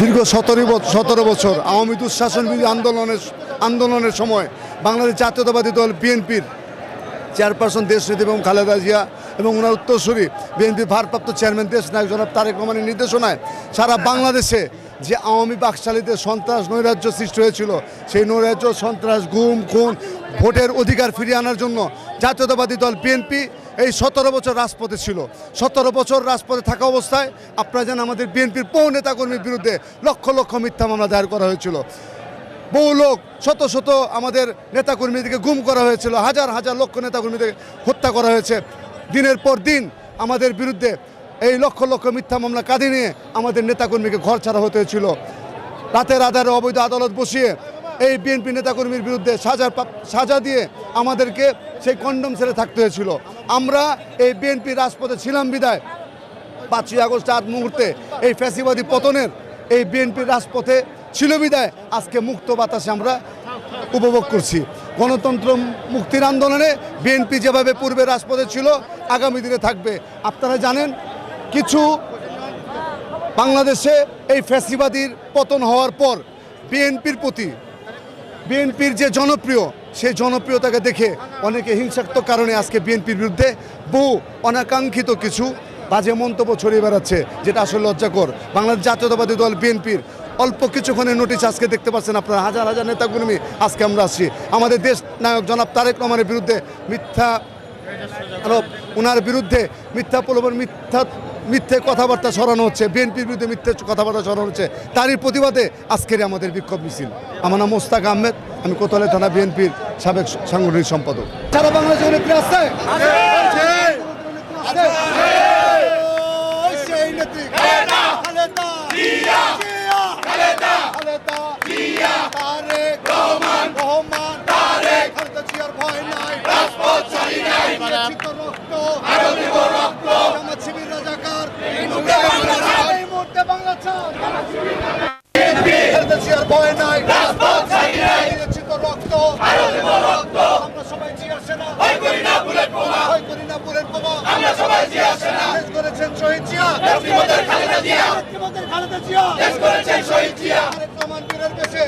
দীর্ঘ সতেরো সতেরো বছর আওয়ামী দুঃশাসন আন্দোলনের আন্দোলনের সময় বাংলাদেশ জাতীয়তাবাদী দল বিএনপির চেয়ারপারসন দেশনেত্রী এবং খালেদা জিয়া এবং ওনার উত্তরসূরি বিএনপি ভারপ্রাপ্ত চেয়ারম্যান দেশ নায়ক জনাব তারেক রহমানের নির্দেশনায় সারা বাংলাদেশে যে আওয়ামী বাকশালীতে সন্ত্রাস নৈরাজ্য সৃষ্টি হয়েছিল, সেই নৈরাজ্য সন্ত্রাস গুম, খুন, ভোটের অধিকার ফিরিয়ে আনার জন্য জাতীয়তাবাদী দল বিএনপি এই সতেরো বছর রাজপথে ছিল। সতেরো বছর রাজপথে থাকা অবস্থায় আপনারা জানেন আমাদের বিএনপির বহু নেতাকর্মীর বিরুদ্ধে লক্ষ লক্ষ মিথ্যা মামলা দায়ের করা হয়েছিল। বহু লোক, শত শত আমাদের নেতাকর্মীদেরকে গুম করা হয়েছিল। হাজার হাজার লক্ষ নেতাকর্মীদের হত্যা করা হয়েছে। দিনের পর দিন আমাদের বিরুদ্ধে এই লক্ষ লক্ষ মিথ্যা মামলা কাঁধে নিয়ে আমাদের নেতাকর্মীকে ঘর ছাড়া হতে হয়েছিল। রাতের আধারে অবৈধ আদালত বসিয়ে এই বিএনপি নেতাকর্মীর বিরুদ্ধে সাজা সাজা দিয়ে আমাদেরকে সেই কন্ডম ছেড়ে থাকতে হয়েছিল। আমরা এই বিএনপি রাজপথে ছিলাম বিদায়। পাঁচই আগস্ট আজ মুহূর্তে এই ফ্যাসিবাদী পতনের এই বিএনপির রাজপথে ছিল বিদায়। আজকে মুক্ত বাতাসে আমরা উপভোগ করছি। গণতন্ত্র মুক্তির আন্দোলনে বিএনপি যেভাবে পূর্বে রাজপথে ছিল, আগামী দিনে থাকবে। আপনারা জানেন, কিছু বাংলাদেশে এই ফ্যাসিবাদীর পতন হওয়ার পর বিএনপির প্রতি, বিএনপির যে জনপ্রিয় সেই জনপ্রিয়তাকে দেখে অনেকে হিংসাত্মক কারণে আজকে বিএনপির বিরুদ্ধে বহু অনাকাঙ্ক্ষিত কিছু বাজে মন্তব্য ছড়িয়ে বেড়াচ্ছে, যেটা আসলে লজ্জাকর। বাংলাদেশ জাতীয়তাবাদী দল বিএনপির অল্প কিছুক্ষণের নোটিশ আজকে দেখতে পাচ্ছেন আপনারা। হাজার হাজার নেতাকর্মী আজকে আমরা আসছি আমাদের দেশ নায়ক জনাব তারেক রহমানের বিরুদ্ধে মিথ্যা আরোপ ওনার বিরুদ্ধে মিথ্যা প্রলোভন, মিথ্যা মিথ্যে কথাবার্তা ছড়ানো হচ্ছে, বিএনপির বিরুদ্ধে মিথ্যে কথাবার্তা ছড়ানো হচ্ছে, তারই প্রতিবাদে আজকের আমাদের বিক্ষোভ মিছিল। আমার নাম মোস্তাক আহমেদ, আমি কোতলে থানা বিএনপির সাবেক সাংগঠনিক সম্পাদক। সারা বাংলাদেশে অনেক খালেদা জিয়া। খালেদা জিয়া। দেশ করেছেন শহীদ জিয়া। তারেক রহমান বীরের বেশে